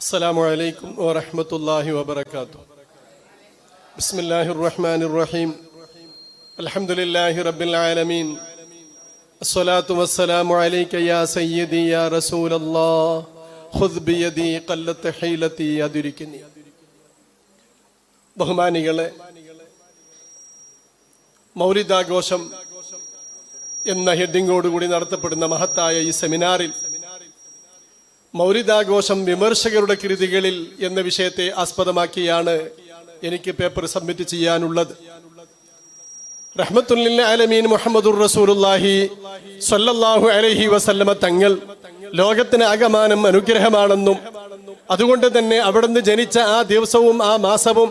السلام عليكم ورحمة الله وبركاته بسم الله الرحمن الرحيم الحمد لله رب العالمين الصلاة والسلام عليك يا سيدي يا رسول الله خذ بيدي قلت حيلتي أدركني ബഹുമാനികളെ മൗലിദാഘോഷം എന്ന ഹെഡിങ്ങോടുകൂടി നടത്തപ്പെടുന്ന മഹത്തായ ഈ സെമിനാറിൽ മൗലിദാഘോഷം വിമർശകരുടെ കൃതികളിൽ എന്ന വിഷയത്തെ ആസ്പദമാക്കിയാണ് എനിക്ക് പേപ്പർ സബ്മിറ്റ് ചെയ്യാനുള്ളത്. റഹ്മത്തുല്ലിൽ ആലമീൻ മുഹമ്മദുർ റസൂലുള്ളാഹി സ്വല്ലല്ലാഹു അലൈഹി വസല്ലമ തങ്ങൾ ലോകത്തിന് അകമാനം അനുഗ്രഹമാണെന്നും അതുകൊണ്ട് തന്നെ അവിടുന്ന് ജനിച്ച ആ ദിവസവും ആ മാസവും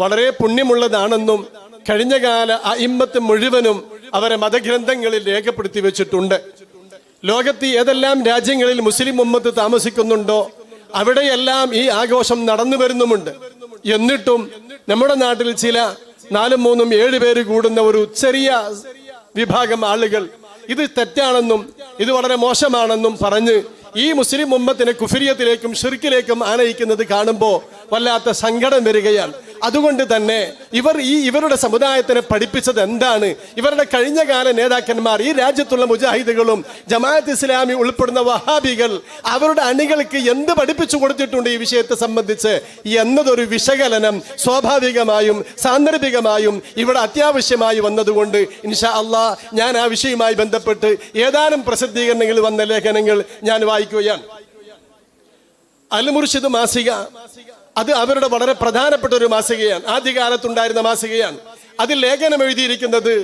വളരെ പുണ്യമുള്ളതാണെന്നും കഴിഞ്ഞകാല അയിമ്മത്ത് മുഴുവനും അവരെ മതഗ്രന്ഥങ്ങളിൽ രേഖപ്പെടുത്തി വെച്ചിട്ടുണ്ട്. ലോകത്ത് ഏതെല്ലാം രാജ്യങ്ങളിൽ മുസ്ലിം ഉമ്മത്ത് താമസിക്കുന്നുണ്ടോ അവിടെയെല്ലാം ഈ ആഘോഷം നടന്നു വരുന്നുമുണ്ട്. എന്നിട്ടും നമ്മുടെ നാട്ടിൽ ചില നാലും മൂന്നും ഏഴ് പേര് കൂടുന്ന ഒരു ചെറിയ വിഭാഗം ആളുകൾ ഇത് തെറ്റാണെന്നും ഇത് വളരെ മോശമാണെന്നും പറഞ്ഞ് ഈ മുസ്ലിം ഉമ്മത്തിനെ കുഫിരിയത്തിലേക്കും ഷിർക്കിലേക്കും ആനയിക്കുന്നത് കാണുമ്പോൾ വല്ലാത്ത സങ്കടം വരികയാണ്. അതുകൊണ്ട് തന്നെ ഇവർ ഈ ഇവരുടെ സമുദായത്തിനെ പഠിപ്പിച്ചത് എന്താണ്? ഇവരുടെ കഴിഞ്ഞകാല നേതാക്കന്മാർ ഈ രാജ്യത്തുള്ള മുജാഹിദുകളും ജമാഅത്ത് ഇസ്ലാമി ഉൾപ്പെടുന്ന വഹാബികൾ അവരുടെ അണികൾക്ക് എന്ത് പഠിപ്പിച്ചു കൊടുത്തിട്ടുണ്ട് ഈ വിഷയത്തെ സംബന്ധിച്ച്? എന്നതൊരു വിശകലനം സ്വാഭാവികമായും സാന്ദർഭികമായും ഇവിടെ അത്യാവശ്യമായി വന്നതുകൊണ്ട് ഇൻഷാ അള്ളാ ഞാൻ ആ വിഷയവുമായി ബന്ധപ്പെട്ട് ഏതാനും പ്രസിദ്ധീകരണങ്ങൾ വന്ന ലേഖനങ്ങൾ ഞാൻ വായിക്കുകയാണ്. അൽ മുർഷിദ് മാസിക അത് അവരുടെ വളരെ പ്രധാനപ്പെട്ട ഒരു മാസികയാണ്. ആദ്യകാലത്തുണ്ടായിരുന്ന മാസികയാണ്. അതിൽ ലേഖനം എഴുതിയിരിക്കുന്നത്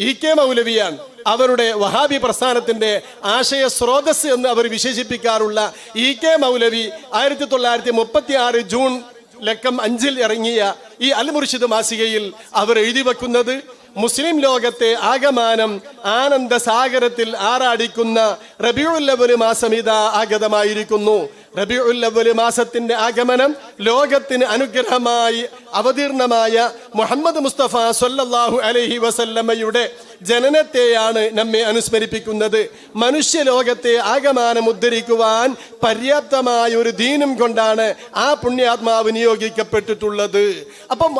ഇ കെ മൗലവിയാണ്. അവരുടെ വഹാബി പ്രസ്ഥാനത്തിന്റെ ആശയ സ്രോതസ് എന്ന് അവർ വിശേഷിപ്പിക്കാറുള്ള ഇ കെ മൗലവി ആയിരത്തി തൊള്ളായിരത്തി മുപ്പത്തി ആറ് ജൂൺ ലക്കം അഞ്ചിൽ ഇറങ്ങിയ ഈ അൽമുർഷിദ് മാസികയിൽ അവർ എഴുതി വെക്കുന്നത് മുസ്ലിം ലോകത്തെ ആകമാനം ആനന്ദ സാഗരത്തിൽ ആറാടിക്കുന്ന റബിയുല്ലവൽ മാസം ഇതാ ആഗതമായിരിക്കുന്നു. റബിയുല്ലവൽ മാസത്തിന്റെ ആഗമനം ലോകത്തിന് അനുഗ്രഹമായി അവതീർണമായ മുഹമ്മദ് മുസ്തഫ സൊല്ലാഹു അലഹി വസല്ലമ്മയുടെ ജനനത്തെയാണ് നമ്മെ അനുസ്മരിപ്പിക്കുന്നത്. മനുഷ്യലോകത്തെ ആകമാനം ഉദ്ധരിക്കുവാൻ പര്യാപ്തമായ ഒരു ദീനും കൊണ്ടാണ് ആ പുണ്യാത്മാവ് നിയോഗിക്കപ്പെട്ടിട്ടുള്ളത്. അപ്പം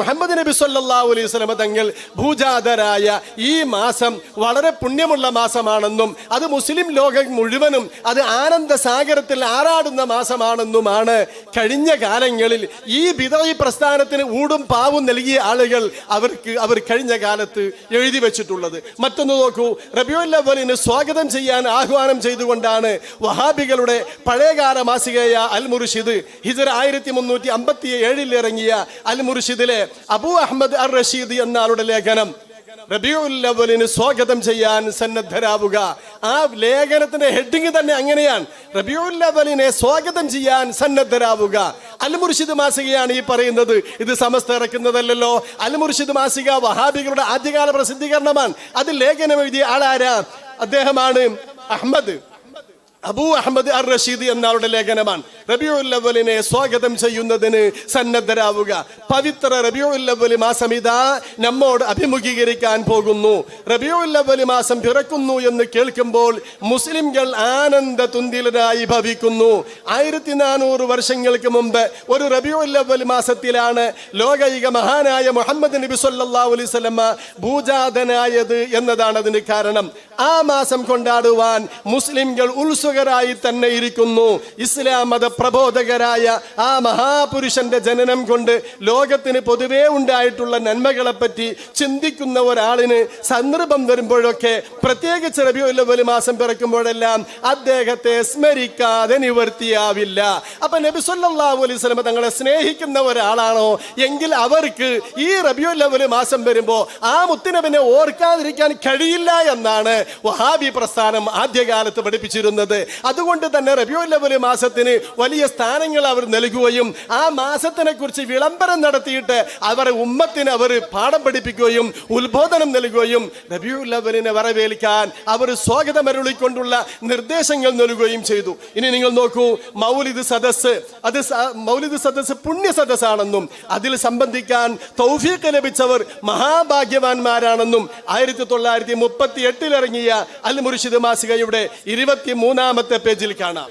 മുഹമ്മദ് നബി സല്ലല്ലാഹു അലൈഹി വസല്ലമ തങ്ങൾ ഭൂജാതരായ ഈ മാസം വളരെ പുണ്യമുള്ള മാസമാണെന്നും അത് മുസ്ലിം ലോകം മുഴുവനും അത് ആനന്ദ സാഗരത്തിൽ ആറാടുന്ന മാസമാണെന്നുമാണ് കഴിഞ്ഞ കാലങ്ങളിൽ ഈ ബിദഈ പ്രസ്ഥാനത്തിന് ഊടും പാവും നൽകിയ ആളുകൾ അവർക്ക് അവർ കഴിഞ്ഞ കാലത്ത് എഴുതി വെച്ചിട്ടുള്ളത്. മറ്റൊന്ന് നോക്കൂ റബിയുൽ അവലിന് സ്വാഗതം ചെയ്യാൻ ആഹ്വാനം ചെയ്തുകൊണ്ടാണ് വഹാബികളുടെ പഴയകാല മാസികയായ അൽ മുർഷിദ് ഹിജർ ആയിരത്തി മുന്നൂറ്റി അമ്പത്തി ഏഴിൽ ഇറങ്ങിയ അൽ മുർഷിദിലെ അബു അഹമ്മദ് അർ റഷീദ് എന്നാളുടെ ലേഖനം. റബിയുല്ലവലിന് സ്വാഗതം ചെയ്യാൻ സന്നദ്ധരാവുക. ആ ലേഖനത്തിന്റെ ഹെഡിങ് തന്നെ അങ്ങനെയാണ്. റബിയുല്ലവലിനെ സ്വാഗതം ചെയ്യാൻ സന്നദ്ധരാവുക. അൽമുർഷിദ് മാസികയാണ് ഈ പറയുന്നത്. ഇത് സമസ്ത ഇറക്കുന്നതല്ലോ അൽമുർഷിദ് മാസിക വഹാബികളുടെ ആദ്യകാല പ്രസിദ്ധീകരണമാണ്. അത് ലേഖനം എഴുതിയ ആളാരാ? അദ്ദേഹമാണ് അഹമ്മദ്. അബൂ അഹമ്മദ് അർ റഷീദ് എന്നാളുടെ ലേഖനമാണ്. റബിയുല്ലവലിനെ സ്വാഗതം ചെയ്യുന്നതിന് സന്നദ്ധരാവുക. പവിത്ര റബിയുല്ലവലി മാസം ഇതാ നമ്മോട് അഭിമുഖീകരിക്കാൻ പോകുന്നു. റബിയുല്ലവലി മാസം പിറക്കുന്നു എന്ന് കേൾക്കുമ്പോൾ മുസ്ലിംകൾ ആനന്ദ തുന്തിലരായി ഭവിക്കുന്നു. ആയിരത്തി നാനൂറ് വർഷങ്ങൾക്ക് മുമ്പ് ഒരു റബിയുല്ലവലി മാസത്തിലാണ് ലോകൈക മഹാനായ മുഹമ്മദ് നബി സല്ലല്ലാഹു അലൈഹി വസല്ലമ ഭൂജാതനായത് എന്നതാണ് അതിന് കാരണം. ആ മാസം കൊണ്ടാടുവാൻ മുസ്ലിംകൾ ഉത്സുകരായി തന്നെ ഇരിക്കുന്നു. ഇസ്ലാം മത പ്രബോധകരായ ആ മഹാപുരുഷന്റെ ജനനം കൊണ്ട് ലോകത്തിന് പൊതുവേ ഉണ്ടായിട്ടുള്ള നന്മകളെപ്പറ്റി ചിന്തിക്കുന്ന ഒരാളിന് സന്ദർഭം വരുമ്പോഴൊക്കെ പ്രത്യേകിച്ച് റബിയുല്ലവലി മാസം പിറക്കുമ്പോഴെല്ലാം അദ്ദേഹത്തെ സ്മരിക്കാതെ നിവർത്തിയാവില്ല. അപ്പൊ നബി സല്ലല്ലാഹു അലൈഹി വസല്ലം തങ്ങളെ സ്നേഹിക്കുന്ന ഒരാളാണോ? എങ്കിൽ അവർക്ക് ഈ റബിയുല്ലവൽ മാസം വരുമ്പോ ആ മുത്തിനബിനെ ഓർക്കാതിരിക്കാൻ കഴിയില്ല എന്നാണ് വഹാബി പ്രസ്ഥാനം ആദ്യകാലത്ത് പഠിപ്പിച്ചിരുന്നത്. അതുകൊണ്ട് തന്നെ റബിയുല്ലവൽ മാസത്തിന് വലിയ സ്ഥാനങ്ങൾ അവർ നൽകുകയും ആ മാസത്തിനെ കുറിച്ച് വിളംബരം നടത്തിയിട്ട് അവരെ ഉമ്മത്തിന് അവർ പാഠം പഠിപ്പിക്കുകയും ഉത്ബോധനം നൽകുകയും റബിയുല്ലവലിനെ വരവേൽക്കാൻ അവർ സ്വാഗതം അരുളിക്കൊണ്ടുള്ള നിർദ്ദേശങ്ങൾ നൽകുകയും ചെയ്തു. ഇനി നിങ്ങൾ നോക്കൂ മൗലിദ് സദസ് അത് മൗലിദ് സദസ് പുണ്യ സദസ്സാണെന്നും അതിൽ സംബന്ധിക്കാൻ തൗഫീഖ് ലഭിച്ചവർ മഹാഭാഗ്യവാന്മാരാണെന്നും ആയിരത്തി തൊള്ളായിരത്തി മുപ്പത്തി എട്ടിൽ ഇറങ്ങിയ അൽ മുർഷിദ് മാസികയുടെ ഇരുപത്തി മൂന്നാമത്തെ പേജിൽ കാണാം.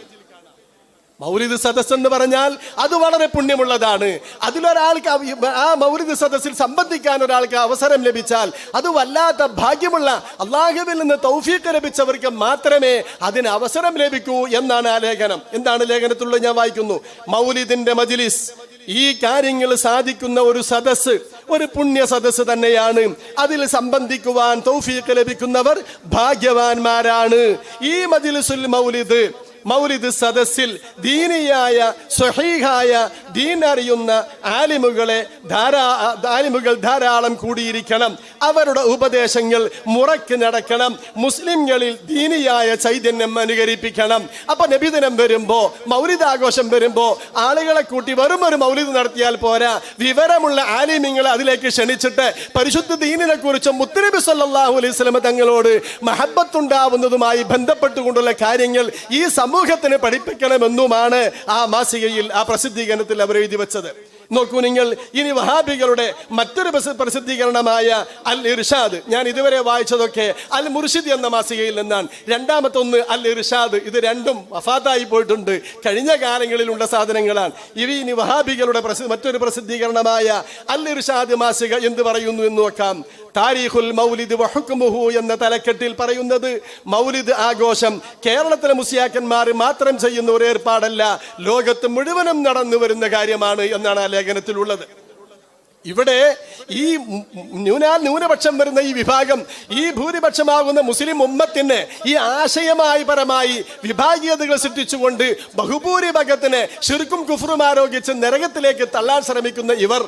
മൗലിദ് സദസ് എന്ന് പറഞ്ഞാൽ അത് വളരെ പുണ്യമുള്ളതാണ്. അതിലൊരാൾക്ക് ആ മൗലിദ് സദസ്സിൽ സംബന്ധിക്കാൻ ഒരാൾക്ക് അവസരം ലഭിച്ചാൽ അത് വല്ലാത്ത ഭാഗ്യമുള്ള അള്ളാഹുവിൽ നിന്ന് തൗഫീഖ് ലഭിച്ചവർക്ക് മാത്രമേ അതിന് അവസരം ലഭിക്കൂ എന്നാണ് ആ ലേഖനം. എന്താണ് ലേഖനത്തിലുള്ളത് ഞാൻ വായിക്കുന്നു. മൗലിദിന്റെ മജിലിസ്. ഈ കാര്യങ്ങൾ സാധിക്കുന്ന ഒരു സദസ്സ് ഒരു പുണ്യ സദസ്സ് തന്നെയാണ്. അതിൽ സംബന്ധിക്കുവാൻ തൗഫീഖ് ലഭിക്കുന്നവർ ഭാഗ്യവാന്മാരാണ്. ഈ മജിലിസുൽ മൗലിദ് മൗലിദ് സദസ്സിൽ ദീനിയായ സ്വഹീഹായ ദീൻ അറിയുന്ന ആലിമുകളെ ധാരാ ആലിമുകൾ ധാരാളം കൂടിയിരിക്കണം. അവരുടെ ഉപദേശങ്ങൾ മുറക്ക് നടക്കണം. മുസ്ലിംകളിൽ ദീനിയായ ചൈതന്യം അനുകരിപ്പിക്കണം. അപ്പൊ നബിദിനം വരുമ്പോ മൗലിദ് ആഘോഷം വരുമ്പോ ആളുകളെ കൂട്ടി വെറും ഒരു മൗലിദ് നടത്തിയാൽ പോരാ. വിവരമുള്ള ആലിമ്യങ്ങളെ അതിലേക്ക് ക്ഷണിച്ചിട്ട് പരിശുദ്ധ ദീനിനെ കുറിച്ചും മുത്തനബി സല്ലാഹു അലൈഹി വസല്ലമ തങ്ങളോട് മഹബത്തുണ്ടാവുന്നതുമായി ബന്ധപ്പെട്ടുകൊണ്ടുള്ള കാര്യങ്ങൾ ഈ സമൂഹത്തിന് പഠിപ്പിക്കണമെന്നുമാണ് ആ മാസികയിൽ ആ പ്രസിദ്ധീകരണത്തിൽ അവർ എഴുതി വെച്ചത്. നോക്കൂ നിങ്ങൾ. ഇനി വഹാബികളുടെ മറ്റൊരു പ്രസിദ്ധീകരണമായ അൽ ഇർഷാദ് ഞാൻ ഇതുവരെ വായിച്ചതൊക്കെ അൽ മുർഷിദ് എന്ന മാസികയിൽ നിന്നാണ്. രണ്ടാമത്തൊന്ന് അൽ ഇർഷാദ് ഇത് രണ്ടും വഫാത്തായി പോയിട്ടുണ്ട്. കഴിഞ്ഞ കാലങ്ങളിലുള്ള സാധനങ്ങളാണ്. ഇവ ഇനി വഹാബികളുടെ മറ്റൊരു പ്രസിദ്ധീകരണമായ അൽ ഇർഷാദ് മാസിക എന്ത് പറയുന്നു എന്ന് നോക്കാം. താരീഖുൽ മൗലിദ് വഹുക്കുമുഹു എന്ന തലക്കെട്ടിൽ പറയുന്നത് മൗലിദ് ആഘോഷം കേരളത്തിലെ മുസ്ലിയാക്കന്മാർ മാത്രം ചെയ്യുന്ന ഒരു ഏർപ്പാടല്ല. ലോകത്ത് മുഴുവനും നടന്നു വരുന്ന കാര്യമാണ് എന്നാണ് ആ ലേഖനത്തിലുള്ളത്. ഇവിടെ ഈ ന്യൂനാ ന്യൂനപക്ഷം വരുന്ന ഈ വിഭാഗം ഈ ഭൂരിപക്ഷമാകുന്ന മുസ്ലിം ഉമ്മത്തിന് ഈ ആശയമായി പരമായി വിഭാഗീയതകൾ സൃഷ്ടിച്ചുകൊണ്ട് ബഹുഭൂരിഭാഗത്തിന് ശിർക്കും കുഫറും ആരോഗ്യിച്ച് നരകത്തിലേക്ക് തള്ളാൻ ശ്രമിക്കുന്ന ഇവർ.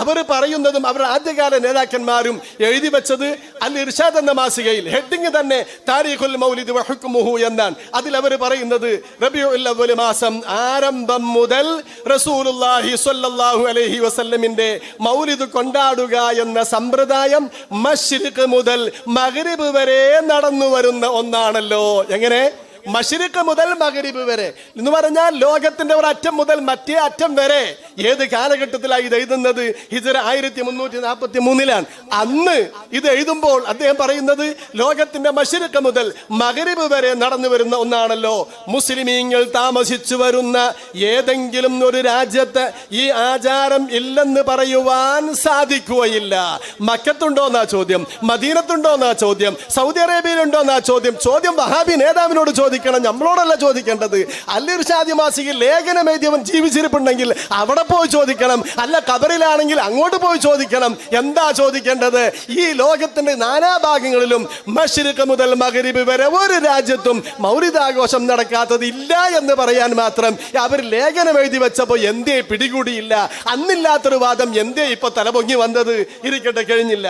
അവർ പറയുന്നതും അവരുടെ ആദ്യകാല നേതാക്കന്മാരും എഴുതി വെച്ചത് അൽ ഇർഷാദ് എന്ന മാസികയിൽ ഹെഡിങ് തന്നെ താരീഖുൽ മൗലിദ് വഹുക്കുമുഹു എന്നാണ്. അതിൽ അവർ പറയുന്നത് റബിയുൽ മാസം ആരംഭം മുതൽ റസൂലുല്ലാഹി സ്വല്ലല്ലാഹു അലൈഹി വസല്ലമിന്റെ മൗലിദ് കൊണ്ടാടുക എന്ന സമ്പ്രദായം മശ്രിഖ് മുതൽ മഗ്രിബ് വരെ നടന്നു വരുന്ന ഒന്നാണല്ലോ. എങ്ങനെ? മഷിരിക്ക് മുതൽ മകരിബ് വരെ. എന്ന് പറഞ്ഞാൽ ലോകത്തിന്റെ ഒരു അറ്റം മുതൽ മറ്റേ അറ്റം വരെ ഏത് കാലഘട്ടത്തിലാണ് ഇത് എഴുതുന്നത്? ഹിജറ ആയിരത്തി മുന്നൂറ്റി നാൽപ്പത്തി മൂന്നിലാണ് അന്ന് ഇത് എഴുതുമ്പോൾ അദ്ദേഹം പറയുന്നത് ലോകത്തിന്റെ മഷിരിക്ക് മുതൽ മകരിബ് വരെ നടന്നു വരുന്ന ഒന്നാണല്ലോ. മുസ്ലിമീങ്ങൾ താമസിച്ചു വരുന്ന ഏതെങ്കിലും ഒരു രാജ്യത്ത് ഈ ആചാരം ഇല്ലെന്ന് പറയുവാൻ സാധിക്കുകയില്ല. മക്കത്തുണ്ടോ എന്നാ ചോദ്യം? മദീനത്തുണ്ടോ എന്നാ ചോദ്യം? സൗദി അറേബ്യയിലുണ്ടോ എന്നാ ചോദ്യം? ചോദ്യം വഹാബി നേതാവിനോട് ചോദിക്കണം നമ്മളോടല്ല ചോദിക്കേണ്ടത്. അല്ലിർഷാദി മാസിക ലേഖനം എഴുതിയവൻ ജീവിച്ചിരിപ്പുണ്ടെങ്കിൽ അവിടെ പോയി ചോദിക്കണം അല്ല കബറിലാണെങ്കിൽ അങ്ങോട്ട് പോയി ചോദിക്കണം. എന്താ ചോദിക്കേണ്ടത്? ഈ ലോകത്തിന്റെ നാനാഭാഗങ്ങളിലും മഷിരുക്ക് മുതൽ മകരിബ് വരെ ഒരു രാജ്യത്തും മൗരിതാഘോഷം നടക്കാത്തത് ഇല്ല എന്ന് പറയാൻ മാത്രം അവർ ലേഖനം എഴുതി വെച്ചപ്പോൾ എന്തേ പിടികൂടിയില്ല. അന്നില്ലാത്തൊരു വാദം എന്തേ ഇപ്പൊ തലപൊങ്ങി വന്നത്? ഇരിക്കട്ടെ കഴിഞ്ഞില്ല.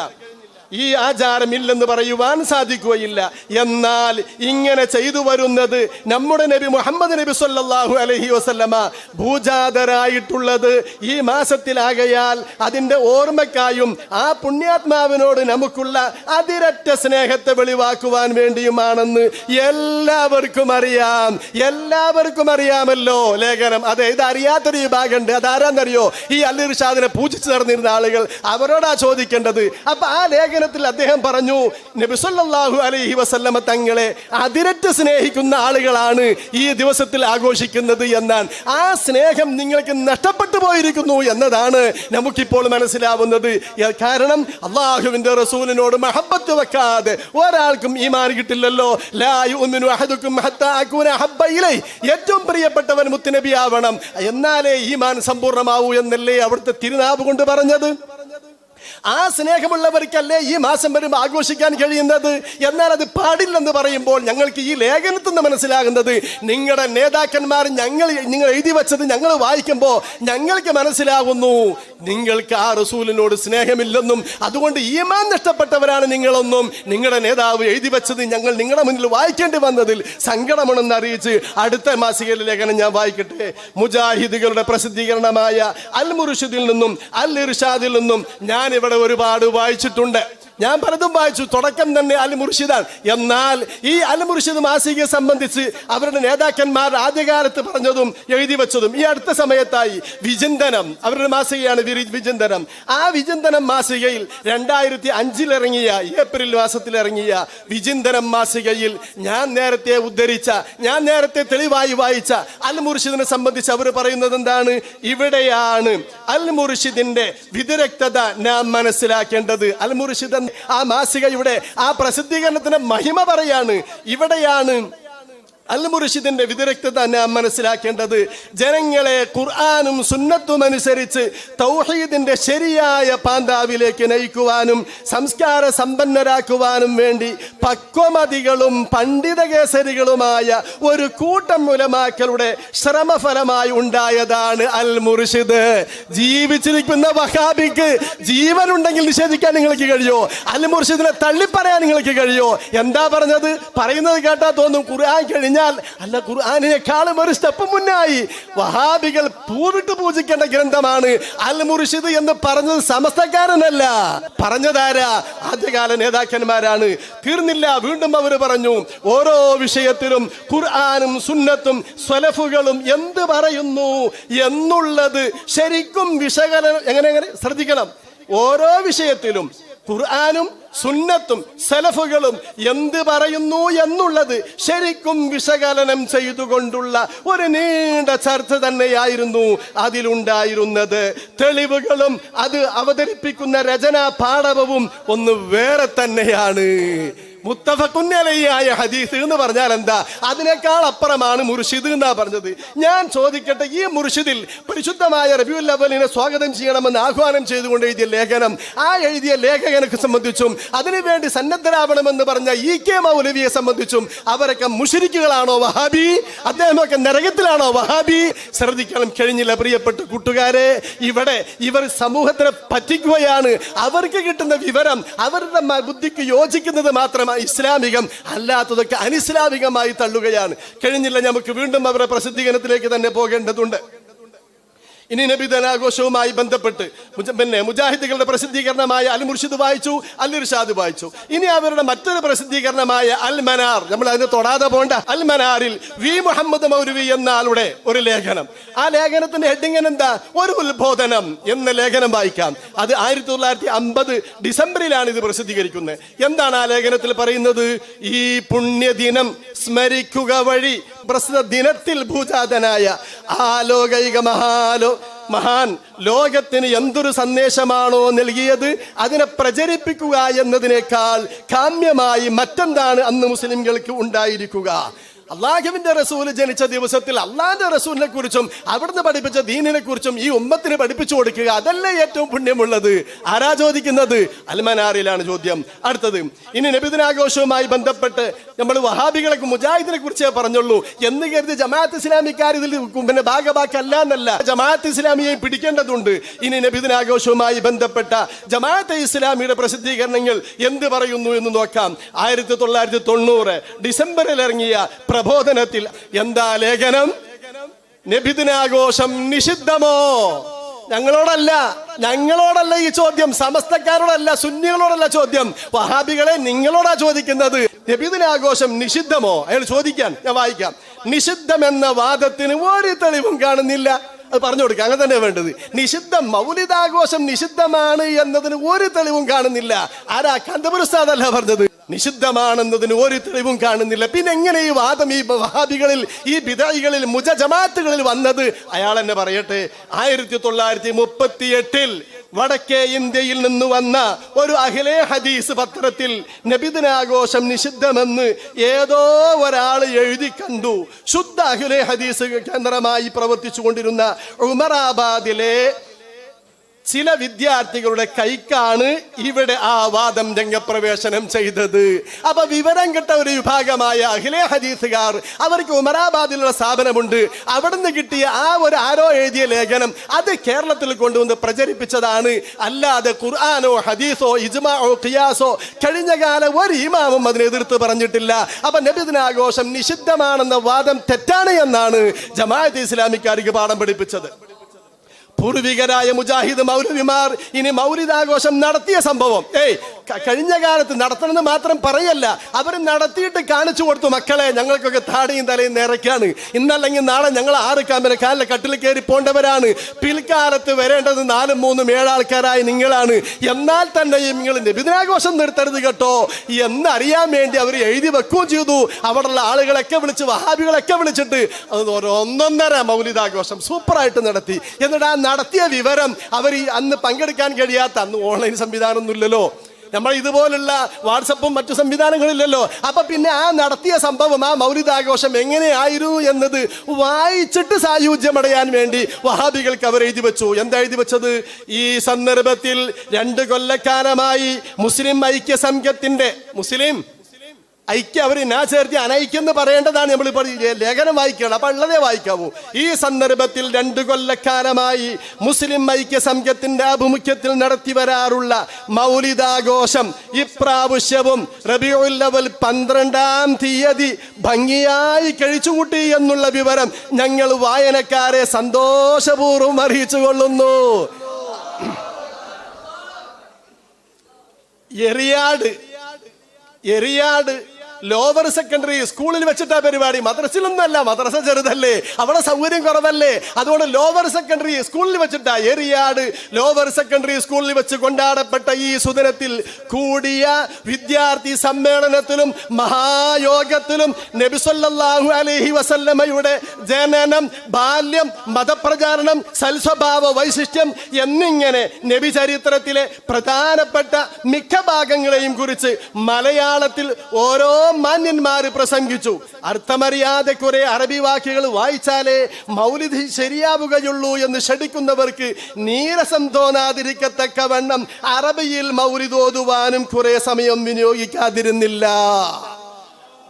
ഈ ആചാരമില്ലെന്ന് പറയുവാൻ സാധിക്കുകയില്ല. എന്നാൽ ഇങ്ങനെ ചെയ്തു വരുന്നത് നമ്മുടെ നബി മുഹമ്മദ് നബി സല്ലാഹു അലഹി വസല്ലമ ഭൂജാതരായിട്ടുള്ളത് ഈ മാസത്തിലാകയാൽ അതിന്റെ ഓർമ്മക്കായും ആ പുണ്യാത്മാവിനോട് നമുക്കുള്ള അതിരറ്റ സ്നേഹത്തെ വെളിവാക്കുവാൻ വേണ്ടിയുമാണെന്ന് എല്ലാവർക്കും അറിയാം. എല്ലാവർക്കും അറിയാമല്ലോ. ലേഖനം അതെ ഇത് അറിയാത്തൊരു വിഭാഗമുണ്ട്. അതാരാന്നറിയോ? ഈ അല്ലിർഷാദിനെ പൂജിച്ചു നടന്നിരുന്ന ആളുകൾ അവരോടാ ചോദിക്കേണ്ടത്. അപ്പൊ ആ ലേഖനത്തിൽ അദ്ദേഹം പറഞ്ഞു നബിസല്ലാഹു അലൈഹി വസല്ലമ തങ്ങളെ അതിരറ്റ് സ്നേഹിക്കുന്ന ആളുകളാണ് ഈ ദിവസത്തിൽ ആഘോഷിക്കുന്നത് എന്നാണ്. ആ സ്നേഹം നിങ്ങൾക്ക് നഷ്ടപ്പെട്ടു പോയിരിക്കുന്നു എന്നതാണ് നമുക്കിപ്പോൾ മനസ്സിലാവുന്നത്. കാരണം അള്ളാഹുവിന്റെ റസൂലിനോട് മഹബത്ത് വെക്കാതെ ഒരാൾക്കും ഈ മാറി കിട്ടില്ലല്ലോ. ഏറ്റവും പ്രിയപ്പെട്ടവൻ മുത്തുനബി ആവണം. എന്നാലേ ഈ മാൻ സമ്പൂർണമാവൂ എന്നല്ലേ അവിടുത്തെ തിരുനാവ് കൊണ്ട് പറഞ്ഞത്? ആ സ്നേഹമുള്ളവർക്കല്ലേ ഈ മാസം വരുമ്പോൾ ആഘോഷിക്കാൻ കഴിയുന്നത്? എന്നാൽ അത് പാടില്ലെന്ന് പറയുമ്പോൾ ഞങ്ങൾക്ക് ഈ ലേഖനത്തിൽ നിന്ന് മനസ്സിലാകുന്നത് നിങ്ങളുടെ നേതാക്കന്മാർ ഞങ്ങൾ നിങ്ങൾ എഴുതി വച്ചത് ഞങ്ങൾ വായിക്കുമ്പോൾ ഞങ്ങൾക്ക് മനസ്സിലാകുന്നു നിങ്ങൾക്ക് ആ റസൂലിനോട് സ്നേഹമില്ലെന്നും അതുകൊണ്ട് ഈമാൻ നഷ്ടപ്പെട്ടവരാണ് നിങ്ങളൊന്നും. നിങ്ങളുടെ നേതാവ് എഴുതി വച്ചത് ഞങ്ങൾ നിങ്ങളുടെ മുന്നിൽ വായിക്കേണ്ടി വന്നതിൽ സങ്കടമാണെന്ന് അറിയിച്ച് അടുത്ത മാസികയിലെ ലേഖനം ഞാൻ വായിക്കട്ടെ. മുജാഹിദുകളുടെ പ്രസിദ്ധീകരണമായ അൽ മുർഷിദിൽ നിന്നും അൽ ഇർഷാദിൽ നിന്നും ഞാൻ ഇവിടെ ഒരുപാട് വായിച്ചിട്ടുണ്ട്. ഞാൻ പലതും വായിച്ചു. തുടക്കം തന്നെ അൽ മുർഷിദാണ്. എന്നാൽ ഈ അൽ മുർഷിദ് മാസികയെ സംബന്ധിച്ച് അവരുടെ നേതാക്കന്മാർ ആദ്യകാലത്ത് പറഞ്ഞതും എഴുതി വെച്ചതും ഈ അടുത്ത സമയത്തായി വിചിന്തനം. അവരുടെ മാസികയാണ് വിചിന്തനം. ആ വിചിന്തനം മാസികയിൽ രണ്ടായിരത്തി അഞ്ചിൽ ഇറങ്ങിയ ഏപ്രിൽ മാസത്തിൽ ഇറങ്ങിയ വിചിന്തനം മാസികയിൽ ഞാൻ നേരത്തെ ഉദ്ധരിച്ച ഞാൻ നേരത്തെ തെളിവായി വായിച്ച അൽ മുർഷിദിനെ സംബന്ധിച്ച് അവർ പറയുന്നത് എന്താണ്? ഇവിടെയാണ് അൽ മുർഷിദിന്റെ വിദഗ്ധത നാം മനസ്സിലാക്കേണ്ടത്. അൽ മുർഷിദ് ആ മാസിക ഇവിടെ ആ പ്രസിദ്ധീകരണത്തിന്റെ മഹിമ പറയാണ്. ഇവിടെയാണ് അൽ മുർഷിദിന്റെ വിദഗ്ധത നാം മനസ്സിലാക്കേണ്ടത് ജനങ്ങളെ ഖുർആാനും സുന്നത്തും അനുസരിച്ച് തൗഹീദിന്റെ ശരിയായ പാന്താവിലേക്ക് നയിക്കുവാനും സംസ്കാര സമ്പന്നരാക്കുവാനും വേണ്ടി പക്വമതികളും പണ്ഡിതകേസരികളുമായ ഒരു കൂട്ടം ഉലമാക്കളുടെ ശ്രമഫലമായി ഉണ്ടായതാണ് അൽ മുർഷിദ് ജീവിച്ചിരിക്കുന്ന വഹാബിക്ക് ജീവനുണ്ടെങ്കിൽ നിഷേധിക്കാൻ നിങ്ങൾക്ക് കഴിയോ? അൽ മുർഷിദിനെ തള്ളിപ്പറയാൻ നിങ്ങൾക്ക് കഴിയോ? എന്താ പറഞ്ഞത്? പറയുന്നത് കേട്ടാ തോന്നും ഖുർആൻ കഴിഞ്ഞാൽ അല്ല ഖുർആാനിനെക്കാളും ഒരു സ്റ്റെപ്പ് മുന്നായി. വഹാബികൾ പൂവിട്ട് പൂജിക്കേണ്ട ഗ്രന്ഥമാണ് അൽ മുർഷിദ് എന്ന് പറഞ്ഞത് സമസ്തക്കാരനല്ല. പറഞ്ഞതാരാ? ആദ്യകാല നേതാക്കന്മാരാണ്. തീർന്നില്ല വീണ്ടും അവർ പറഞ്ഞു ഓരോ വിഷയത്തിലും ഖുർആാനും സുന്നത്തും സ്വലഫുകളും എന്ത് പറയുന്നു എന്നുള്ളത് ശരിക്കും വിശകലനം എങ്ങനെ എങ്ങനെ? ശ്രദ്ധിക്കണം. ഓരോ വിഷയത്തിലും ഖുർആാനും സുന്നത്തും സലഫുകളും എന്ത് പറയുന്നു എന്നുള്ളത് ശരിക്കും വിശകലനം ചെയ്തുകൊണ്ടുള്ള ഒരു നീണ്ട ചർച്ച തന്നെയായിരുന്നു അതിലുണ്ടായിരുന്നത്. തെളിവുകളും അത് അവതരിപ്പിക്കുന്ന രചനാ പാഠവും ഒന്ന് വേറെ തന്നെയാണ്. മുത്തഫക്കുന്നലയായ ഹദീസ് എന്ന് പറഞ്ഞാൽ എന്താ? അതിനേക്കാൾ അപ്പുറമാണ് മുർഷിദ് എന്നാ പറഞ്ഞത്. ഞാൻ ചോദിക്കട്ടെ ഈ മുർഷിദിൽ പരിശുദ്ധമായ റബിയുൽ അവലിനെ സ്വാഗതം ചെയ്യണമെന്ന് ആഹ്വാനം ചെയ്തുകൊണ്ട് എഴുതിയ ലേഖനം ആ എഴുതിയ ലേഖകനെ സംബന്ധിച്ചും അതിനുവേണ്ടി സന്നദ്ധരാവണമെന്ന് പറഞ്ഞ ഇ കെ മൗലവിയെ സംബന്ധിച്ചും അവരൊക്കെ മുഷിരിക്കുകളാണോ വഹാബി? അദ്ദേഹമൊക്കെ നരകത്തിലാണോ വഹാബി? ശ്രദ്ധിക്കണം കഴിഞ്ഞില്ല പ്രിയപ്പെട്ട കൂട്ടുകാരെ ഇവിടെ ഇവർ സമൂഹത്തിനെ പറ്റിക്കുകയാണ്. അവർക്ക് കിട്ടുന്ന വിവരം അവരുടെ ബുദ്ധിക്ക് യോജിക്കുന്നത് മാത്രം ഇസ്ലാമികം അല്ലാത്തതൊക്കെ അനിസ്ലാമികമായി തള്ളുകയാണ്. കഴിഞ്ഞില്ല നമുക്ക് വീണ്ടും അവരുടെ പ്രസിദ്ധീകരണത്തിലേക്ക് തന്നെ പോകേണ്ടതുണ്ട്. ഇനി നബിദനാഘോഷവുമായി ബന്ധപ്പെട്ട് പിന്നെ മുജാഹിദുകളുടെ പ്രസിദ്ധീകരണമായ അൽ മുർഷിദ് വായിച്ചു അൽ ഇർഷാദ് വായിച്ചു. ഇനി അവരുടെ മറ്റൊരു പ്രസിദ്ധീകരണമായ അൽ മനാർ നമ്മൾ അതിനെ തൊടാതെ പോകേണ്ട അൽ മനാറിൽ വി മുഹമ്മദ് മൗലവി എന്ന ആളുടെ ഒരു ലേഖനം. ആ ലേഖനത്തിന്റെ ഹെഡിങ് എന്താ? ഒരു ഉത്ബോധനം എന്ന ലേഖനം വായിക്കാം. അത് ആയിരത്തി തൊള്ളായിരത്തി അമ്പത് ഡിസംബറിലാണ് ഇത് പ്രസിദ്ധീകരിക്കുന്നത്. എന്താണ് ആ ലേഖനത്തിൽ പറയുന്നത്? ഈ പുണ്യദിനം സ്മരിക്കുക വഴി പ്രസ്തുത ദിനത്തിൽ ഭൂജാതനായ ആലോകൈക മഹാലോ മഹാൻ ലോകത്തിന് എന്തൊരു സന്ദേശമാണോ നൽകിയത്? അതിനെ പ്രചരിപ്പിക്കുക എന്നതിനേക്കാൾ കാമ്യമായി മറ്റെന്താണ് അന്ന് മുസ്ലിംകൾക്ക് ഉണ്ടായിരിക്കുക? അള്ളാഹുവിന്റെ റസൂൽ ജനിച്ച ദിവസത്തിൽ അള്ളാഹിന്റെ റസൂലിനെ കുറിച്ചും അവിടുന്ന് പഠിപ്പിച്ച ദീനിനെ കുറിച്ചും ഈ ഉമ്മത്തിന് പഠിപ്പിച്ചു കൊടുക്കുക അതല്ലേ ഏറ്റവും പുണ്യമുള്ളത്? ആരാ ചോദിക്കുന്നത്? അൽമനാറിലാണ് ചോദ്യം. അടുത്തത് ഇനി നബിദിനാഘോഷവുമായി ബന്ധപ്പെട്ട് നമ്മൾ വഹാബികളെ മുജാഹിദിനെ കുറിച്ചേ പറഞ്ഞുള്ളൂ. എന്ന് കരുതി ജമാഅത്ത് ഇസ്ലാമിക്കാർ ഇതിൽ പിന്നെ ഭാഗമാക്കല്ല എന്നല്ല ജമാഅത്ത് ഇസ്ലാമിയെ പിടിക്കേണ്ടതുണ്ട്. ഇനി നബിദിനാഘോഷവുമായി ബന്ധപ്പെട്ട ജമാഅത്ത് ഇസ്ലാമിയുടെ പ്രസിദ്ധീകരണങ്ങൾ എന്ത് പറയുന്നു എന്ന് നോക്കാം. ആയിരത്തി തൊള്ളായിരത്തി തൊണ്ണൂറ് ഡിസംബറിൽ ഇറങ്ങിയ പ്രബോധനത്തിൽ എന്താ ലേഖനം? നബിദിനാഘോഷം നിഷിദ്ധമോ? ഞങ്ങളോടല്ല ഞങ്ങളോടല്ല ഈ ചോദ്യം സമസ്തക്കാരോടല്ല സുന്നികളോടല്ല ചോദ്യം. വഹാബികളെ നിങ്ങളോടാ ചോദിക്കുന്നത് നബിദിനാഘോഷം നിഷിദ്ധമോ? അയാൾ ചോദിക്കാൻ ഞാൻ വായിക്കാം. നിഷിദ്ധം എന്ന വാദത്തിന് ഒരു തെളിവും കാണുന്നില്ല. അത് പറഞ്ഞു കൊടുക്കുക അങ്ങനെ തന്നെ വേണ്ടത്. നിഷിദ്ധ മൗലിതാഘോഷം നിഷിദ്ധമാണ് എന്നതിന് ഒരു തെളിവും കാണുന്നില്ല. ആരാ? കന്തപുരസ്താദല്ല പറഞ്ഞത്? നിഷിദ്ധമാണെന്നതിന് ഒരു തെളിവും കാണുന്നില്ല. പിന്നെ എങ്ങനെ ഈ വാദം ഈ വഹാബികളിൽ ഈ ബിദായികളിൽ മുജ ജമാത്തുകളിൽ വന്നത്? അയാൾ എന്നെ പറയട്ടെ ആയിരത്തി തൊള്ളായിരത്തി മുപ്പത്തി എട്ടിൽ വടക്കേ ഇന്ത്യയിൽ നിന്ന് വന്ന ഒരു അഖിലേ ഹദീസ് പത്രത്തിൽ നബിദിനാഘോഷം നിഷിദ്ധമെന്ന് ഏതോ ഒരാൾ എഴുതി കണ്ടു. ശുദ്ധ അഖിലേ ഹദീസ് കേന്ദ്രമായി പ്രവർത്തിച്ചു കൊണ്ടിരുന്ന ഉമറാബാദിലെ ചില വിദ്യാർത്ഥികളുടെ കൈക്കാണ് ഇവിടെ ആ വാദം രംഗപ്രവേശനം ചെയ്തത്. അപ്പൊ വിവരം കിട്ട ഒരു വിഭാഗമായ അഖിലേ ഹദീസുകാർ അവർക്ക് ഉമറാബാദിലുള്ള സ്ഥാപനമുണ്ട്. അവിടുന്ന് കിട്ടിയ ആ ഒരു ആരോ എഴുതിയ ലേഖനം അത് കേരളത്തിൽ കൊണ്ടുവന്ന് പ്രചരിപ്പിച്ചതാണ്. അല്ലാതെ ഖുർആാനോ ഹദീസോ ഇജ്മാഓ ഖിയാസോ കഴിഞ്ഞ കാലം ഒരു ഇമാമും അതിനെ എതിർത്ത് പറഞ്ഞിട്ടില്ല. അപ്പൊ നബിദിനാഘോഷം നിഷിദ്ധമാണെന്ന വാദം തെറ്റാണ് എന്നാണ് ജമാഅത്ത് ഇസ്ലാമിക്കാർക്ക് പാഠം പഠിപ്പിച്ചത്. പൂർവികരായ മുജാഹിദ് മൗലവിമാർ ഇനി മൗലിദാഘോഷം നടത്തിയ സംഭവം. ഏയ് കഴിഞ്ഞ കാലത്ത് നടത്തണമെന്ന് മാത്രം പറയല്ല അവർ നടത്തിയിട്ട് കാണിച്ചു കൊടുത്തു മക്കളെ ഞങ്ങൾക്കൊക്കെ താടിയും തലയും നിറയ്ക്കാണ്. ഇന്നല്ലെങ്കിൽ നാളെ ഞങ്ങൾ ആറ് കാമര കാലിലെ കട്ടിൽ കയറി പോണ്ടവരാണ്. പിൽക്കാലത്ത് വരേണ്ടത് നാലും മൂന്നും ഏഴാൾക്കാരായി നിങ്ങളാണ്. എന്നാൽ തന്നെയും നിങ്ങൾ നിബിദിനാഘോഷം നിർത്തരുത് കേട്ടോ. എന്നറിയാൻ വേണ്ടി അവർ എഴുതി വെക്കുകയും ചെയ്തു. അവിടെയുള്ള ആളുകളൊക്കെ വിളിച്ച് വഹാബികളൊക്കെ വിളിച്ചിട്ട് ഒന്നൊന്നര മൗലിതാഘോഷം സൂപ്പറായിട്ട് നടത്തി. എന്നിട്ട് ആ നടത്തിയ വിവരം അവർ അന്ന് പങ്കെടുക്കാൻ കഴിയാത്ത അന്ന് ഓൺലൈൻ സംവിധാനമൊന്നുമില്ലല്ലോ. നമ്മൾ ഇതുപോലുള്ള വാട്സപ്പും മറ്റു സംവിധാനങ്ങളില്ലല്ലോ. അപ്പൊ പിന്നെ ആ നടത്തിയ സംഭവം ആ മൗലികാഘോഷം എങ്ങനെയായിരുന്നു എന്നത് വായിച്ചിട്ട് സായുജ്യമടയാൻ വേണ്ടി വഹാബികൾക്ക് അവർ എഴുതി വെച്ചു. എന്താ എഴുതി വെച്ചത്? ഈ സന്ദർഭത്തിൽ രണ്ട് കൊല്ലക്കാലമായി മുസ്ലിം ഐക്യ സംഘത്തിന്റെ മുസ്ലിം ഐക്യ അവർ നാ ചേർത്തി അനൈക്യെന്ന് പറയേണ്ടതാണ് നമ്മൾ ഇപ്പോൾ ലേഖനം വായിക്കണം അപ്പൊ ഉള്ളതേ വായിക്കാവൂ. ഈ സന്ദർഭത്തിൽ രണ്ട് കൊല്ലക്കാലമായി മുസ്ലിം ഐക്യ സംഘത്തിന്റെ ആഭിമുഖ്യത്തിൽ നടത്തി വരാറുള്ള മൗലിതാഘോഷം ഇപ്രാവശ്യവും റബിയുല്ലവൽ പന്ത്രണ്ടാം തീയതി ഭംഗിയായി കഴിച്ചുകൂട്ടി എന്നുള്ള വിവരം ഞങ്ങൾ വായനക്കാരെ സന്തോഷപൂർവം അറിയിച്ചു കൊള്ളുന്നു. എറിയാട് എറിയാട് ലോവർ സെക്കൻഡറി സ്കൂളിൽ വെച്ചിട്ടാ പരിപാടി. മദ്രസിലൊന്നല്ല മദ്രസ ചെറുതല്ലേ. അവിടെ സൗകര്യം കുറവല്ലേ. അതുകൊണ്ട് ലോവർ സെക്കൻഡറി സ്കൂളിൽ വെച്ചിട്ടാ എറിയാട് ലോവർ സെക്കൻഡറി സ്കൂളിൽ വെച്ച് കൊണ്ടാടപ്പെട്ട ഈ സുദിനത്തിൽ കൂടിയ വിദ്യാർത്ഥി സമ്മേളനത്തിലും മഹായോഗത്തിലും നബിസൊല്ലാഹു അലഹി വസല്ലമ്മയുടെ ജനനം ബാല്യം മതപ്രചാരണം സൽസ്വഭാവ വൈശിഷ്ട്യം എന്നിങ്ങനെ നബി ചരിത്രത്തിലെ പ്രധാനപ്പെട്ട മിക്ക ഭാഗങ്ങളെയും കുറിച്ച് മലയാളത്തിൽ ഓരോ മാന്യന്മാര് പ്രസംഗിച്ചു. അർത്ഥമറിയാതെ കുറെ അറബി വാക്കുകൾ വായിച്ചാലേ മൗലിധി ശരിയാവുകയുള്ളൂ എന്ന് ക്ഷണിക്കുന്നവർക്ക് നീരസം തോന്നാതിരിക്കത്തക്കവണ്ണം അറബിയിൽ മൗലിദ് ഓതുവാനും കുറെ സമയം വിനിയോഗിക്കാതിരുന്നില്ല.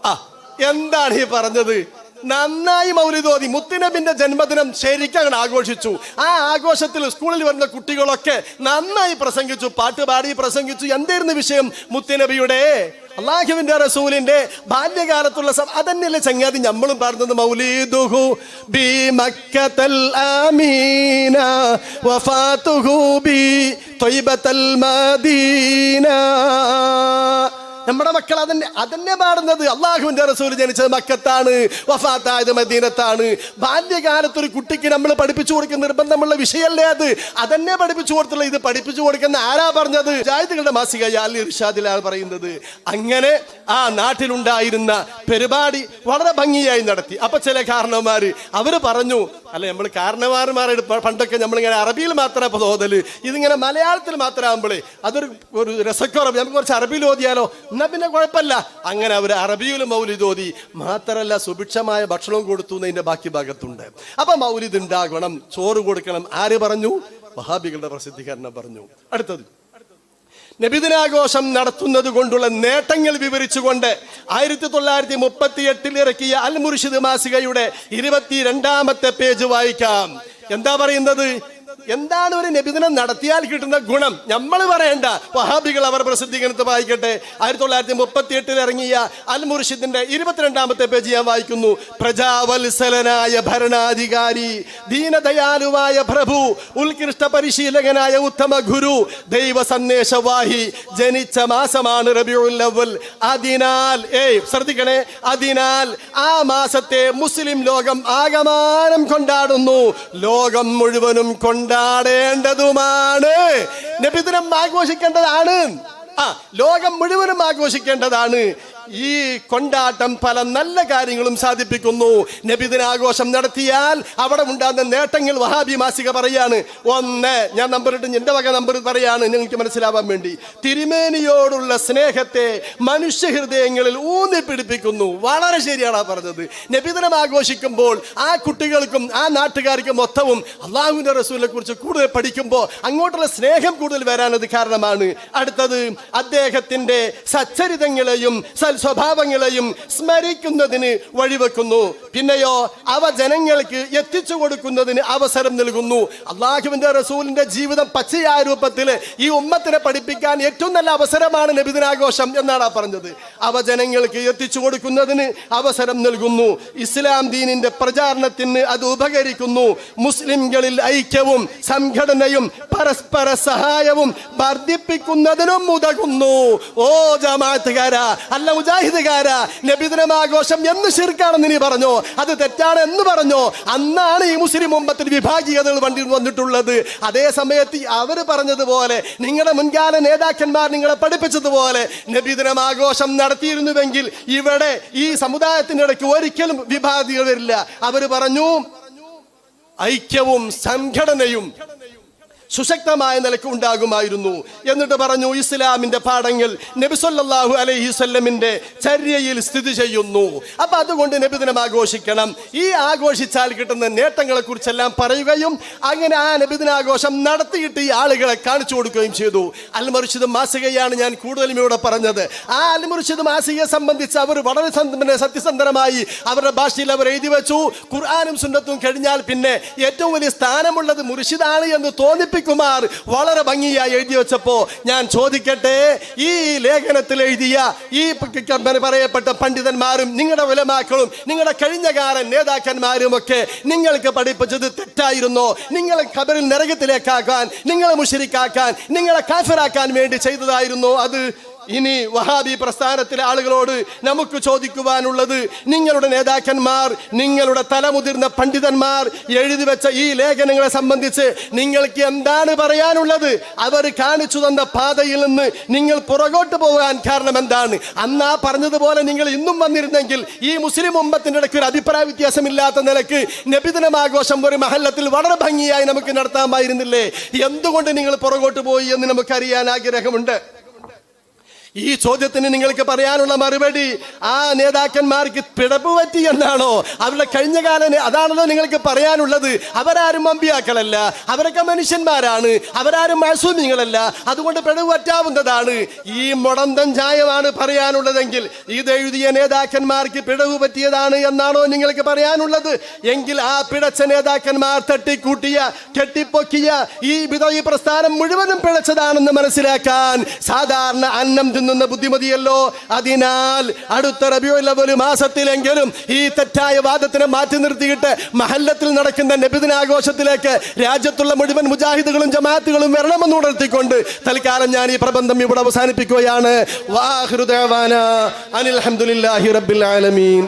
ആ എന്താണ് ഈ പറഞ്ഞത്? നന്നായി മൗലിതോതി മുത്തുനബിന്റെ ജന്മദിനം ശരിക്കും ആഘോഷിച്ചു. ആ ആഘോഷത്തിൽ സ്കൂളിൽ വരുന്ന കുട്ടികളൊക്കെ നന്നായി പ്രസംഗിച്ചു പാട്ടുപാടി പ്രസംഗിച്ചു. എന്തായിരുന്നു വിഷയം? മുത്തുനബിയുടെ അള്ളാഹുവിന്റെ റസൂലിന്റെ ബാല്യകാലത്തുള്ള അതന്നെയല്ലേ ചങ്ങാതി? നമ്മളും പാടുന്നത് മൗലീദുഹു ബി മക്കത്തൽ ആമീന വഫാതുഹു ബി ത്വയ്ബത്തൽ മദീന. നമ്മുടെ മക്കൾ അതന്നെ അതന്നെ പാടുന്നത്. അള്ളാഹുവിന്റെ റസൂൽ ജനിച്ചത് മക്കത്താണ് വഫാത്തായത് മദീനത്താണ്. ബാല്യകാലത്ത് ഒരു കുട്ടിക്ക് നമ്മൾ പഠിപ്പിച്ചു കൊടുക്കുന്ന നിർബന്ധമുള്ള വിഷയമല്ലേ അത്? അതന്നെ പഠിപ്പിച്ചു കൊടുത്തുള്ള ഇത് പഠിപ്പിച്ചു കൊടുക്കുന്ന ആരാ പറഞ്ഞത്? ജാഹിദുകളുടെ മാസിക അലി ഇർഷാദിലാണ് പറയുന്നത്. അങ്ങനെ ആ നാട്ടിലുണ്ടായിരുന്ന പരിപാടി വളരെ ഭംഗിയായി നടത്തി. അപ്പൊ ചില കാരണവന്മാർ അവർ പറഞ്ഞു അല്ല നമ്മൾ കാരണവാരന്മാരുടെ പണ്ടൊക്കെ നമ്മളിങ്ങനെ അറബിയിൽ മാത്രമേ പോതൽ ഇതിങ്ങനെ മലയാളത്തിൽ മാത്രമാകുമ്പോഴേ അതൊരു ഒരു രസക്കുറവ്. നമുക്ക് കുറച്ച് അറബിയിൽ ഓതിയാലോ? എന്നാ പിന്നെ കുഴപ്പമില്ല. അങ്ങനെ അവർ അറബിയിൽ മൗലിദ് ഓതി മാത്രമല്ല സുഭിക്ഷമായ ഭക്ഷണവും കൊടുത്തു എന്നതിന്റെ ബാക്കി ഭാഗത്തുണ്ട്. അപ്പൊ മൗലിദ് ഉണ്ടാകണം ചോറ് കൊടുക്കണം. ആര് പറഞ്ഞു? വഹാബികളുടെ പ്രസിദ്ധീകരണം പറഞ്ഞു. അടുത്തത്. നബിദിനാഘോഷം നടത്തുന്നത് കൊണ്ടുള്ള നേട്ടങ്ങൾ വിവരിച്ചുകൊണ്ട് ആയിരത്തി തൊള്ളായിരത്തി മുപ്പത്തി എട്ടിൽ ഇറക്കിയ അൽ മുർഷിദ് മാസികയുടെ ഇരുപത്തിരണ്ടാമത്തെ പേജ് വായിക്കാം. എന്താ പറയുന്നത്? എന്താണ് ഒരു നബിദിനം നടത്തിയാൽ കിട്ടുന്ന ഗുണം? നമ്മൾ പറയണ്ട. വഹാബികൾ അവർ പ്രസിദ്ധീകരണത്തെ വായിക്കട്ടെ. ആയിരത്തി തൊള്ളായിരത്തി മുപ്പത്തി എട്ടിൽ ഇറങ്ങിയ അൽ മുർഷിദിന്റെ ഇരുപത്തിരണ്ടാമത്തെ പേജ് ഞാൻ വായിക്കുന്നു. പ്രജാവത്സലനായ ഭരണാധികാരി ദീനദയാലുവായ പ്രഭു ഉത്കൃഷ്ട പരിശീലകനായ ഉത്തമ ഗുരു ദൈവ സന്ദേശവാഹി ജനിച്ച മാസമാണ് റബിയുൽ അതിനാൽ ഏയ് ശ്രദ്ധിക്കണേ. അതിനാൽ ആ മാസത്തെ മുസ്ലിം ലോകം ആകമാനം കൊണ്ടാടുന്നു. ലോകം മുഴുവനും കൊണ്ടാടേണ്ടതുമാണ്. നബിദിനം ആഘോഷിക്കേണ്ടതാണ്. ആ ലോകം മുഴുവനും ആഘോഷിക്കേണ്ടതാണ്. ഈ കൊണ്ടാട്ടം പല നല്ല കാര്യങ്ങളും സാധിപ്പിക്കുന്നു. നബിദിനാഘോഷം നടത്തിയാൽ അവിടെ ഉണ്ടാകുന്ന നേട്ടങ്ങൾ വഹാബി മാസിക പറയാണ്. ഒന്ന് ഞാൻ നമ്പർ ഇട്ട് എന്റെ വക നമ്പർ പറയാണ് നിങ്ങൾക്ക് മനസ്സിലാവാൻ വേണ്ടി. തിരുമേനിയോടുള്ള സ്നേഹത്തെ മനുഷ്യ ഹൃദയങ്ങളിൽ ഊന്നി പിടിപ്പിക്കുന്നു. വളരെ ശരിയാണ് പറഞ്ഞത്. നബിദിനം ആഘോഷിക്കുമ്പോൾ ആ കുട്ടികൾക്കും ആ നാട്ടുകാർക്കും മൊത്തവും അള്ളാഹുവിന്റെ റസൂലിനെ കുറിച്ച് കൂടുതൽ പഠിക്കുമ്പോൾ അങ്ങോട്ടുള്ള സ്നേഹം കൂടുതൽ വരാനത് കാരണമാണ്. അടുത്തത് അദ്ദേഹത്തിന്റെ സച്ചരിതങ്ങളെയും സ്വഭാവങ്ങളെയും സ്മരിക്കുന്നതിന് വഴിവെക്കുന്നു. പിന്നെയോ അവ ജനങ്ങൾക്ക് എത്തിച്ചു കൊടുക്കുന്നതിന് അവസരം നൽകുന്നു. അള്ളാഹുവിന്റെ റസൂലിന്റെ ജീവിതം പച്ചയായ രൂപത്തിൽ ഈ ഉമ്മത്തിനെ പഠിപ്പിക്കാൻ ഏറ്റവും നല്ല അവസരമാണ് നബിദിനാഘോഷം എന്നാണ് പറഞ്ഞത്. അവ ജനങ്ങൾക്ക് എത്തിച്ചു കൊടുക്കുന്നതിന് അവസരം നൽകുന്നു. ഇസ്ലാം ദീനിന്റെ പ്രചാരണത്തിന് അത് ഉപകരിക്കുന്നു. മുസ്ലിംകളിൽ ഐക്യവും സംഘടനയും പരസ്പര സഹായവും വർദ്ധിപ്പിക്കുന്നതിനും ഉതകുന്നു. ഓ ജമാഅത്തുകാരാ അല്ല മുജാഹിദുകാരാ നബിദിനമാഘോഷം എന്ന് ശിർക്കാണെന്ന് നീ പറഞ്ഞു? അത് തെറ്റാണ് എന്ന് പറഞ്ഞു? അന്നാണ് ഈ മുസ്ലിം മുമ്പത്തിൽ വിഭാഗീയതകൾ വണ്ടി വന്നിട്ടുള്ളത്. അതേ സമയത്ത് അവർ പറഞ്ഞതുപോലെ നിങ്ങളുടെ മുൻകാല നേതാക്കന്മാർ നിങ്ങളെ പഠിപ്പിച്ചതുപോലെ നബിദിനമാഘോഷം നടത്തിയിരുന്നുവെങ്കിൽ ഇവിടെ ഈ സമുദായത്തിനിടയ്ക്ക് ഒരിക്കലും വിഭാഗികൾ വരില്ല. അവർ പറഞ്ഞു ഐക്യവും സംഘടനയും സുശക്തമായ നിലയ്ക്ക് ഉണ്ടാകുമായിരുന്നു. എന്നിട്ട് പറഞ്ഞു ഇസ്ലാമിന്റെ പാഠങ്ങൾ നബിസൊല്ലാഹു അലൈഹി സ്വല്ലമിന്റെ ചര്യയിൽ സ്ഥിതി ചെയ്യുന്നു. അപ്പൊ അതുകൊണ്ട് നബിദിനം ആഘോഷിക്കണം. ഈ ആഘോഷിച്ചാൽ കിട്ടുന്ന നേട്ടങ്ങളെ കുറിച്ചെല്ലാം പറയുകയും അങ്ങനെ ആ നബിദിനാഘോഷം നടത്തിയിട്ട് ഈ ആളുകളെ കാണിച്ചു കൊടുക്കുകയും ചെയ്തു. അൽമറിഷിദ് മാസികയാണ് ഞാൻ കൂടുതലും ഇവിടെ പറഞ്ഞത്. ആ അൽമുർഷിദ് മാസികയെ സംബന്ധിച്ച് അവർ വളരെ സത്യസന്ധമായി അവരുടെ ഭാഷയിൽ അവർ എഴുതി വെച്ചു. ഖുർആാനും സുന്നത്തും കഴിഞ്ഞാൽ പിന്നെ ഏറ്റവും വലിയ സ്ഥാനമുള്ളത് മുർഷിദാണ് എന്ന് തോന്നിപ്പിക്കുമാർ വളരെ ഭംഗിയായി എഴുതി വെച്ചപ്പോ ഞാൻ ചോദിക്കട്ടെ ഈ ലേഖനത്തിൽ എഴുതിയ ഈ പറയപ്പെട്ട പണ്ഡിതന്മാരും നിങ്ങളുടെ വിലമാക്കളും നിങ്ങളുടെ കഴിഞ്ഞകാല നേതാക്കന്മാരും ഒക്കെ നിങ്ങൾക്ക് പഠിപ്പിച്ചത് തെറ്റായിരുന്നോ? നിങ്ങളെ ഖബറിൽ നരകത്തിലേക്കാക്കാൻ നിങ്ങളെ മുഷരിക്കാക്കാൻ നിങ്ങളെ കാഫിറാക്കാൻ വേണ്ടി ചെയ്തതായിരുന്നോ? അത് ഇനി വഹാബി പ്രസ്ഥാനത്തിലെ ആളുകളോട് നമുക്ക് ചോദിക്കുവാനുള്ളത് നിങ്ങളുടെ നേതാക്കന്മാർ നിങ്ങളുടെ തലമുതിർന്ന പണ്ഡിതന്മാർ എഴുതി വെച്ച ഈ ലേഖനങ്ങളെ സംബന്ധിച്ച് നിങ്ങൾക്ക് എന്താണ് പറയാനുള്ളത്? അവർ കാണിച്ചു തന്ന പാതയിൽ നിന്ന് നിങ്ങൾ പുറകോട്ട് പോകാൻ കാരണം എന്താണ്? അന്ന് ആ പറഞ്ഞതുപോലെ നിങ്ങൾ ഇന്നും വന്നിരുന്നെങ്കിൽ ഈ മുസ്ലിം ഉമ്മത്തിന്റെ ഇടയ്ക്ക് ഒരു അഭിപ്രായ വ്യത്യാസമില്ലാത്ത നിലയ്ക്ക് നബിദിനമാഘോഷം ഒരു മഹല്ലത്തിൽ വളരെ ഭംഗിയായി നമുക്ക് നടത്താമായിരുന്നില്ലേ? എന്തുകൊണ്ട് നിങ്ങൾ പുറകോട്ട് പോയി എന്ന് നമുക്കറിയാൻ ആഗ്രഹമുണ്ട്? ഈ ചോദ്യത്തിന് നിങ്ങൾക്ക് പറയാനുള്ള മറുപടി ആ നേതാക്കന്മാർക്ക് പിടപ്പ് പറ്റി എന്നാണോ? അവരുടെ കഴിഞ്ഞ കാലം അതാണല്ലോ നിങ്ങൾക്ക് പറയാനുള്ളത്. അവരാരും അമ്പിയാക്കളല്ല. അവരൊക്കെ മനുഷ്യന്മാരാണ്. അവരാരും മാസൂമിങ്ങളല്ല അതുകൊണ്ട് പിടവ് പറ്റാവുന്നതാണ്. ഈ മുടന്തൻ ചായമാണ് പറയാനുള്ളതെങ്കിൽ ഇത് എഴുതിയ നേതാക്കന്മാർക്ക് പിടവ് പറ്റിയതാണ് എന്നാണോ നിങ്ങൾക്ക് പറയാനുള്ളത്? എങ്കിൽ ആ പിടച്ച നേതാക്കന്മാർ തട്ടിക്കൂട്ടിയ കെട്ടിപ്പൊക്കിയ ഈ വിധ- ഈ പ്രസ്ഥാനം മുഴുവനും പിഴച്ചതാണെന്ന് മനസ്സിലാക്കാൻ സാധാരണ അന്നം തിന്നുന്ന ബുദ്ധിമതിയല്ലോ. അതിനാൽ അടുത്ത റബിയുൽ മാസത്തിലെങ്കിലും ഈ തെറ്റായ വാദത്തിനെ മാറ്റി നിർത്തിയിട്ട് മഹല്ലത്തിൽ നടക്കുന്ന നബിദിന ആഘോഷത്തിലേക്ക് രാജ്യത്തുള്ള മുഴുവൻ മുജാഹിദുകളും ജമാഅത്തുകളും വരണമെന്ന് ഉണർത്തിക്കൊണ്ട് തൽക്കാലം ഞാൻ ഈ പ്രബന്ധം ഇവിടെ അവസാനിപ്പിക്കുകയാണ്. വാഹൃദേവാന അനിൽ അൽഹംദുലില്ലാഹി റബ്ബിൽ ആലമീൻ.